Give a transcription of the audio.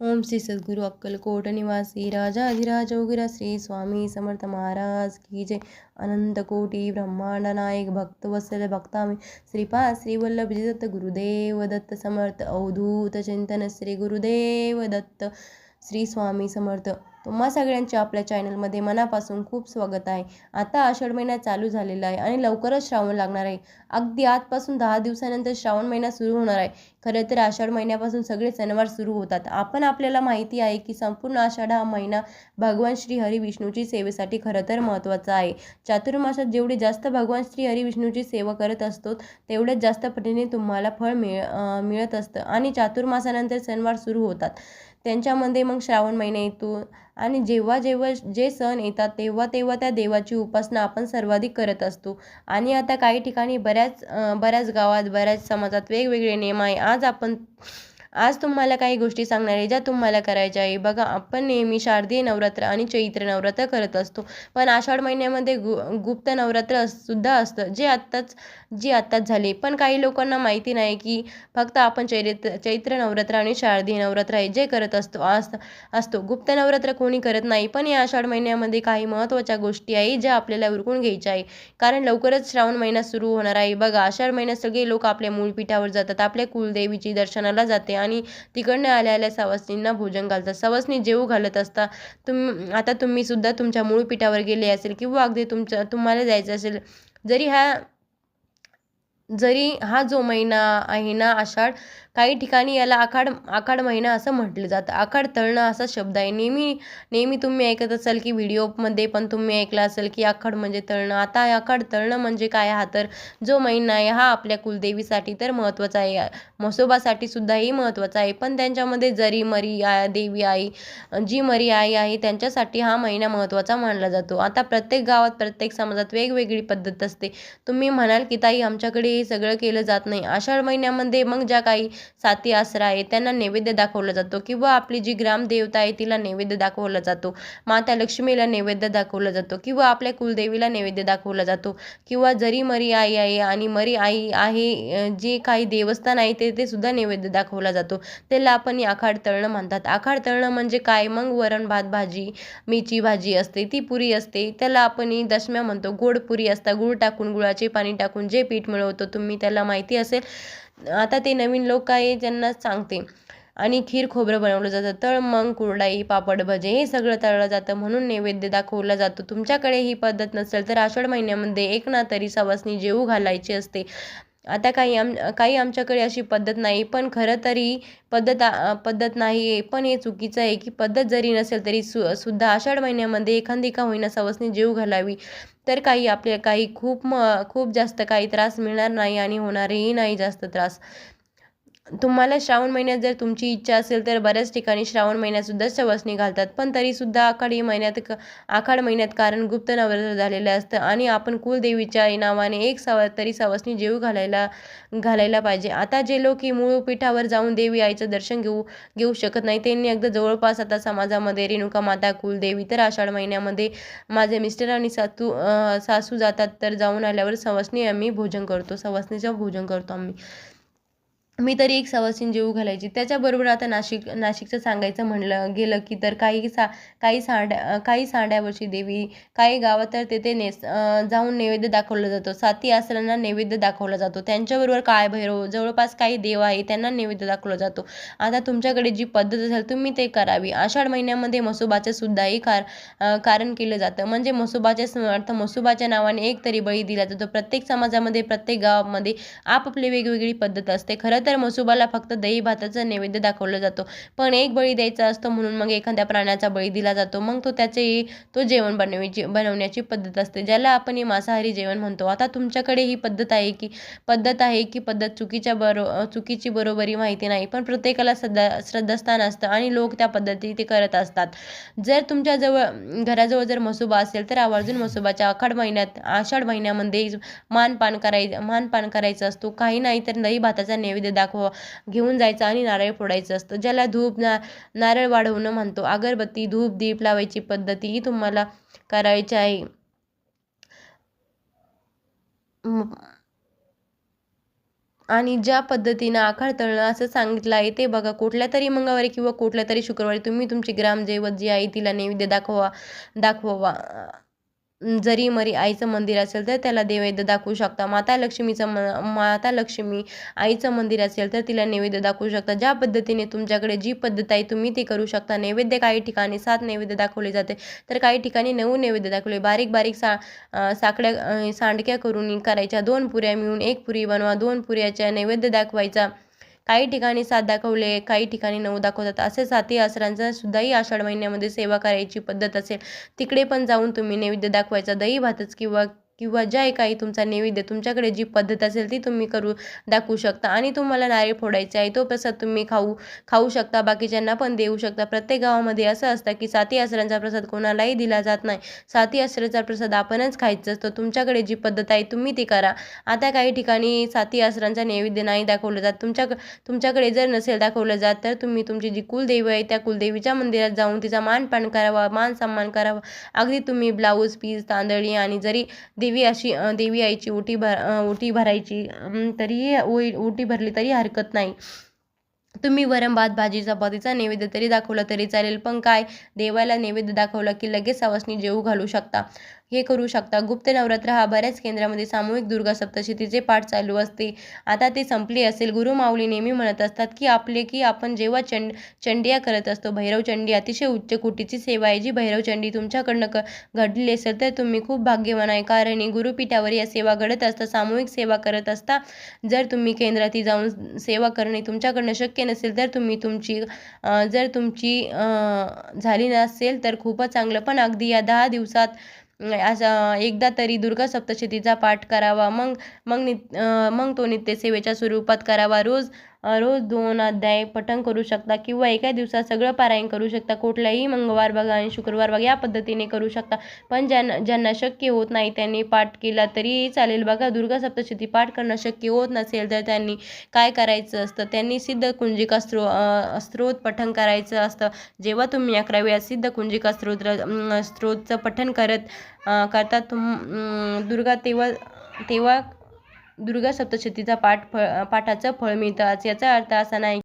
ओम श्री सद्गुरु अक्कलकोट निवासी राजा अधिराज उग्र श्री स्वामी समर्थ महाराज की जय। अनंत कोटी ब्रह्मांड नायक भक्त वत्सल भक्तामी श्रीपाद श्री वल्लभ दत्त गुरुदेव दत्त समर्थ अवधूत चिंतन श्री गुरुदेव दत्त। श्री स्वामी समर्थ. तुम्हा सगळ्यांचे आपल्या चॅनलमध्ये मनापासून खूप स्वागत आहे. आता आषाढ महिना चालू झालेला आहे आणि लवकरच श्रावण लागणार आहे. अगदी आजपासून दहा दिवसानंतर श्रावण महिना सुरू होणार आहे. खरं तर आषाढ महिन्यापासून सगळे सणवार सुरू होतात. आपण आपल्याला माहिती आहे की संपूर्ण आषाढ हा महिना भगवान श्री हरी विष्णूची सेवेसाठी खरं तर महत्त्वाचा आहे. चातुर्मासात जेवढे जास्त भगवान श्री हरी विष्णूची सेवा करत असतो तेवढेच जास्त पटीने तुम्हाला फळ मिळ मिळत असतं आणि चातुर्मासानंतर सणवार सुरू होतात. त्यांच्यामध्ये मग श्रावण महिना येतो. आणि जेव्हा जेव्हा जे सण येतात तेव्हा तेव्हा त्या देवाची उपासना आपण सर्वाधिक करत असतो. आणि आता काही ठिकाणी बऱ्याच बऱ्याच गावात बऱ्याच समाजात वेगवेगळे नियम आहे. आज आपण आज तुम्हाला काही गोष्टी सांगणार आहे ज्या तुम्हाला करायच्या आहे. बघा आपण नेहमी शारदीय नवरात्र आणि चैत्र नवरात्र करत असतो. पण आषाढ महिन्यामध्ये गु गुप्त नवरात्र सुद्धा असतं. जे आत्ताच जे आत्ताच झाली. पण काही लोकांना माहिती नाही की फक्त आपण चैत्र चैत्र नवरात्र आणि शारदीय नवरात्र आहे जे करत असतो असतो. गुप्त नवरात्र कोणी करत नाही. पण या आषाढ महिन्यामध्ये काही महत्त्वाच्या गोष्टी आहे ज्या आपल्याला उरकून घ्यायच्या आहे. कारण लवकरच श्रावण महिना सुरू होणार आहे. बघा आषाढ महिन्यात सगळे लोक आपल्या मूळपीठावर जातात. आपल्या कुलदेवीची दर्शनाला जाते आणि तिकडनं आल्या आल्या भोजन घालतात. सवासणी जेऊ घालत असता तुम आता तुम्ही सुद्धा तुमच्या मूळ पिठावर गेले असेल किंवा अगदी तुमच्या तुम्हाला जायचं असेल जरी हा जरी हा जो महिना आहे ना आषाढ काही ठिकाणी याला आखाड आखाड महिना असं म्हटलं जातं. आखाड तळणं असा शब्द आहे. नेहमी नेहमी तुम्ही ऐकत असाल की व्हिडिओमध्ये पण तुम्ही ऐकलं असेल की आखाड म्हणजे तळणं. आता आखाड तळणं म्हणजे काय? हा तर जो महिना आहे हा आपल्या कुलदेवीसाठी तर महत्त्वाचा आहे. म्हसोबासाठी सुद्धाही महत्त्वाचा आहे. पण त्यांच्यामध्ये जरी मरी देवी आई जी मरी आई आहे त्यांच्यासाठी हा महिना महत्त्वाचा मानला जातो. आता प्रत्येक गावात प्रत्येक समाजात वेगवेगळी पद्धत असते. तुम्ही म्हणाल की ताई आमच्याकडे हे सगळं केलं जात नाही. आषाढ महिन्यामध्ये मग ज्या काही साती आसरा आहे त्यांना नैवेद्य दाखवला जातो. किंवा आपली जी ग्रामदेवता आहे तिला नैवेद्य दाखवला जातो. माता लक्ष्मीला नैवेद्य दाखवला जातो. किंवा आपल्या कुलदेवीला नैवेद्य दाखवला जातो. किंवा जरी मरी आई आहे आणि मरी आई आहे जे काही देवस्थान आहे ते ते सुद्धा नैवेद्य दाखवला जातो. त्याला आपण आखाड तळणं म्हणतात. आखाड तळणं म्हणजे काय? मग वरण भात भाजी मेची भाजी असते ती पुरी असते. त्याला आपण दशम्या म्हणतो. गोड पुरी असतात गुळ टाकून गुळाचे पाणी टाकून जे पीठ मिळवतो तुम्ही त्याला माहिती असेल. आता ते नवीन लोक आहे ज्यांना सांगते. आणि खीर खोबरं बनवलं जातं तळ मग कुरडाई पापड भजे हे सगळं तळलं जातं. म्हणून नैवेद्य दाखवला जातो. तुमच्याकडे ही पद्धत नसेल तर आषाढ महिन्यामध्ये एक ना तरी सवासनी जेऊ घालायची असते. आता काही आम काही आमच्याकडे अशी पद्धत नाही पण खरं तरी पद्धत पद्धत नाही आहे. पण हे चुकीचं आहे की पद्धत जरी नसेल तरी सु सुद्धा आषाढ महिन्यामध्ये एखादी का होईना सवसनी जीव घालावी. तर काही आपल्या काही खूप म खूप जास्त काही त्रास मिळणार नाही आणि होणारही नाही जास्त त्रास. तुम्हाला श्रावण महिन्यात जर तुमची इच्छा असेल तर बऱ्याच ठिकाणी श्रावण महिन्यातसुद्धा सवासणी घालतात. पण तरीसुद्धा आखाडी महिन्यात क आखाड महिन्यात कारण गुप्त नवरात्र झालेलं असतं आणि आपण कुलदेवीच्या नावाने एक सव तरी सवासणी जेऊ घालायला घालायला पाहिजे. आता जे लोक ही मूळ पीठावर जाऊन देवी आईचं दर्शन घेऊ घेऊ शकत नाही त्यांनी अगदी जवळपास आता समाजामध्ये रेणुका माता कुलदेवी तर आषाढ महिन्यामध्ये माझे मिस्टर आणि सातू सासू जातात तर जाऊन आल्यावर सवासणी आम्ही भोजन करतो सवासणीचं भोजन करतो आम्ही. मी तरी एक सवासीन जेऊ घालायची. त्याच्याबरोबर आता नाशिक नाशिकचं सांगायचं म्हणलं गेलं की तर काही सा काही सांड्या काही सांड्यावरची देवी काही गावात तर तेथे नेस जाऊन नैवेद्य दाखवलं जातो. साती आसरांना नैवेद्य दाखवला जातो. त्यांच्याबरोबर काय भैरव जवळपास काही देव आहे त्यांना नैवेद्य दाखवला जातो. आता तुमच्याकडे जी पद्धत असेल तुम्ही ते करावी. आषाढ महिन्यामध्ये मसोबाचं सुद्धाही कार कारण केलं जातं. म्हणजे मसोबाच्या अर्थ मसोबाच्या नावाने एक तरी बळी दिला जातो. प्रत्येक समाजामध्ये प्रत्येक गावामध्ये आपापली वेगवेगळी पद्धत असते. खरं तर मसुबाला फक्त दही भाताचा नैवेद्य दाखवला जातो. पण एक बळी द्यायचा असतो म्हणून मग एखाद्या प्राण्याचा बळी दिला जातो. मग तो त्याचे तो जेवण बनवायची बनवण्याची पद्धत असते ज्याला आपण हे मांसाहारी जेवण म्हणतो. आता तुमच्याकडे ही पद्धत आहे की पद्धत आहे की पद्धत चुकीच्या बरो चुकीची बरोबरी माहिती नाही पण प्रत्येकाला सदा श्रद्धास्थान असतं आणि लोक त्या पद्धती ते करत असतात. जर तुमच्याजवळ घराजवळ जर मसुबा असेल तर आवर्जून मसुबाच्या आखाड महिन्यात आषाढ महिन्यामध्ये मानपान करायचं मानपान करायचं असतो. काही नाही तर दही भाताचा नैवेद्य दाखव घेऊन जायचं आणि नारळ फोडायचं असतं. ज्याला धूप ना नारळ वाढवणं म्हणतो. अगरबत्ती धूप दीप लावायची पद्धती ही तुम्हाला करायची आहे. आणि ज्या पद्धतीनं आखाड तळणं असं सांगितलं आहे ते बघा. कुठल्या तरी मंगळवारी किंवा कुठल्या तरी शुक्रवारी तुम्ही तुमची ग्रामदैवत जी आहे तिला नैवेद्य दाखवा दाखवा जरी मरी आईचं मंदिर असेल तर त्याला नैवेद्य दाखवू शकता. माता लक्ष्मीचं म माता लक्ष्मी आईचं मंदिर असेल तर तिला नैवेद्य दाखवू शकता. ज्या पद्धतीने तुमच्याकडे जी पद्धत आहे तुम्ही ती करू शकता. नैवेद्य काही ठिकाणी सात नैवेद्य दाखवले जाते. तर काही ठिकाणी नऊ नैवेद्य दाखवले. बारीक बारीक सा साकड्या सांडक्या करून करायच्या. दोन पुऱ्या मिळून एक पुरी बनवा. दोन पुऱ्याच्या नैवेद्य दाखवायचा. काही ठिकाणी सात दाखवले काही ठिकाणी नऊ दाखवतात. असे साती आसरांचा सुद्धाही आषाढ महिन्यामध्ये सेवा करायची पद्धत असेल तिकडे पण जाऊन तुम्ही नैवेद्य दाखवायचा. दही भातच किंवा किंवा ज्या काही तुमचा नैवेद्य तुमच्याकडे जी पद्धत असेल ती तुम्ही करू दाखवू शकता. आणि तुम्हाला नारळ फोडायचा आहे तो प्रसाद तुम्ही खाऊ खाऊ शकता. बाकीच्यांना पण देऊ शकता. प्रत्येक गावामध्ये असं असतं की साती आसरांचा प्रसाद कोणालाही दिला जात नाही. साती आसराचा प्रसाद आपणच खायचं असतो. तुमच्याकडे जी पद्धत आहे तुम्ही ती करा. आता काही ठिकाणी साती आसरांचा नैवेद्य नाही दाखवलं जात. तुमच्या तुमच्याकडे जर नसेल दाखवलं जात तर तुम्ही तुमची जी कुलदेवी आहे त्या कुलदेवीच्या मंदिरात जाऊन तिचा मानपान करावा मान सन्मान करावा. अगदी तुम्ही ब्लाऊज पीस तांदळी आणि जरी देवी अशी देवी आईची ओटी भर ओटी भरायची अं, तरीही ओई ओटी भरली तरी हरकत नाही. तुम्ही वरण भात भाजी चपातीचा नैवेद्य तरी दाखवला तरी चालेल पण काय? देवाला नैवेद्य दाखवला की लगेच सवासनी जेवू घालू शकता. हे करू शकता. गुप्त नवरात्र हा बऱ्याच केंद्रामध्ये सामूहिक दुर्गा सप्तशतीचे पाठ चालू असते. आता ते संपले असेल गुरु माऊली नेहमी म्हणत असतात की आपले की आपण जेव्हा चंड चंडिया करत असतो भैरव चंडी अतिशय उच्च कोटीची सेवा आहे. जी भैरव चंडी तुमच्याकडनं क घडली असेल तर तुम्ही खूप भाग्यवान आहे. कारण ही गुरुपीठावर या सेवा घडत असता सामूहिक सेवा करत असता. जर तुम्ही केंद्रातही जाऊन सेवा करणे तुमच्याकडनं शक्य नसेल तर तुम्ही तुमची जर तुमची झाली नसेल तर खूपच चांगलं. पण अगदी या दहा दिवसात असं एकदा तरी दुर्गा सप्तशतीचा पाठ करावा मग मग नित मग तो नित्यसेवेच्या स्वरूपात करावा. रोज रोज दोन अध्याय पठण करू शकता किंवा एका दिवसात सगळं पारायण करू शकता. कुठलाही मंगळवार बघा आणि शुक्रवार बघा या पद्धतीने करू शकता. पण ज्यांना ज्यांना शक्य होत नाही त्यांनी पाठ केला तरीही चालेल. बघा दुर्गा सप्तशती पाठ करणं शक्य होत नसेल तर त्यांनी काय करायचं असतं? त्यांनी सिद्ध कुंजिका स्त्रो स्त्रोत पठण करायचं असतं. जेव्हा तुम्ही अकराव्या सिद्ध कुंजिका स्त्रोत स्त्रोतचं पठण करत करता करतात तुम दुर्गा तेव्हा तेव्हा दुर्गा सप्तशतीचा पाठ फळ पाठाचं फळ मिळतं. याचा अर्थ असा नाही